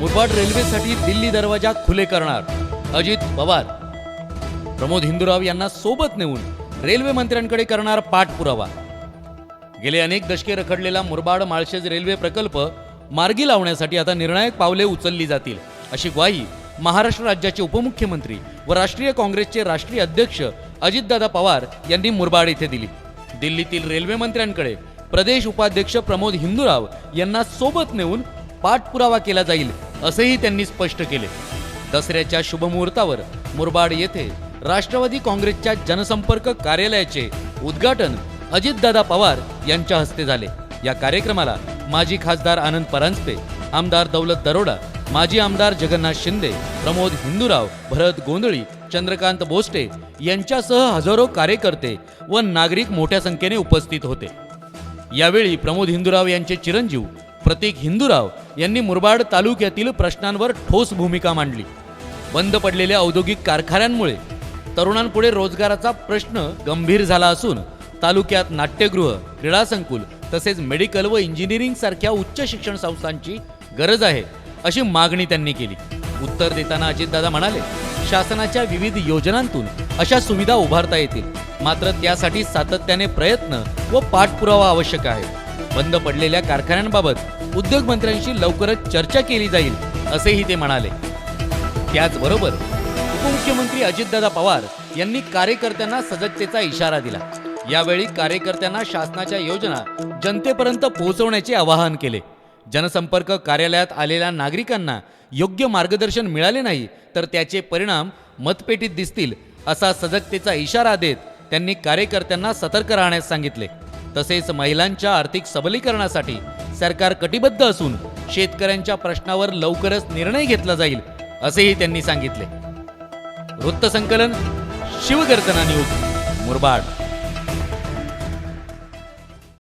मुरबाड रेल्वेसाठी दिल्ली दरवाजा खुले करणार अजित पवार. प्रमोद हिंदुराव यांना सोबत नेऊन रेल्वे मंत्र्यांकडे करणार पाठपुरावा. गेले अनेक दशके रखडलेला मुरबाड माळशेज रेल्वे प्रकल्प मार्गी लावण्यासाठी आता निर्णायक पावले उचलली जातील अशी ग्वाही महाराष्ट्र राज्याचे उपमुख्यमंत्री व राष्ट्रीय काँग्रेसचे राष्ट्रीय अध्यक्ष अजितदादा पवार यांनी मुरबाड येथे दिली. दिल्लीतील रेल्वे मंत्र्यांकडे प्रदेश उपाध्यक्ष प्रमोद हिंदूराव यांना सोबत नेऊन पाठपुरावा केला जाईल असेही त्यांनी स्पष्ट केले. दसऱ्याच्या शुभमुहूर्तावर मुरबाड येथे राष्ट्रवादी काँग्रेसच्या जनसंपर्क कार्यालयाचे उद्घाटन अजितदादा पवार यांच्या हस्ते झाले. या कार्यक्रमाला माजी खासदार आनंद परांजपे आमदार दौलत दरोडा माजी आमदार जगन्नाथ शिंदे प्रमोद हिंदूराव भरत गोंधळी चंद्रकांत बोस्टे यांच्यासह हजारो कार्यकर्ते व नागरिक मोठ्या संख्येने उपस्थित होते. यावेळी प्रमोद हिंदूराव यांचे चिरंजीव प्रतीक हिंदूराव यांनी मुरबाड तालुक्यातील प्रश्नांवर ठोस भूमिका मांडली. बंद पडलेल्या औद्योगिक कारखान्यांमुळे तरुणांपुढे रोजगाराचा प्रश्न गंभीर झाला असून तालुक्यात नाट्यगृह क्रीडा संकुल तसेच मेडिकल व इंजिनिअरिंग सारख्या उच्च शिक्षण संस्थांची गरज आहे. अशी मागणी त्यांनी केली. उत्तर देताना अजितदादा म्हणाले शासनाच्या विविध योजनांतून अशा सुविधा उभारता येतील. मात्र त्यासाठी सातत्याने प्रयत्न व पाठपुरावा आवश्यक आहे. बंद पडलेल्या कारखान्यांबाबत उद्योगमंत्र्यांशी लवकरच चर्चा केली जाईल असेही ते म्हणाले. त्याचबरोबर उपमुख्यमंत्री अजितदादा पवार यांनी कार्यकर्त्यांना सजगतेचा इशारा दिला. यावेळी कार्यकर्त्यांना शासनाच्या योजना जनतेपर्यंत पोहोचवण्याचे आवाहन केले. जनसंपर्क कार्यालयात आलेल्या नागरिकांना योग्य मार्गदर्शन मिळाले नाही तर त्याचे परिणाम मतपेटीत दिसतील असा सजगतेचा इशारा देत त्यांनी कार्यकर्त्यांना सतर्क राहण्यास सांगितले. तसेच महिलांच्या आर्थिक सबलीकरणासाठी सरकार कटिबद्ध असून शेतकऱ्यांच्या प्रश्नावर लवकरच निर्णय घेतला जाईल असेही त्यांनी सांगितले. वृत्तसंकलन शिवगर्जना न्यूज मुरबाड.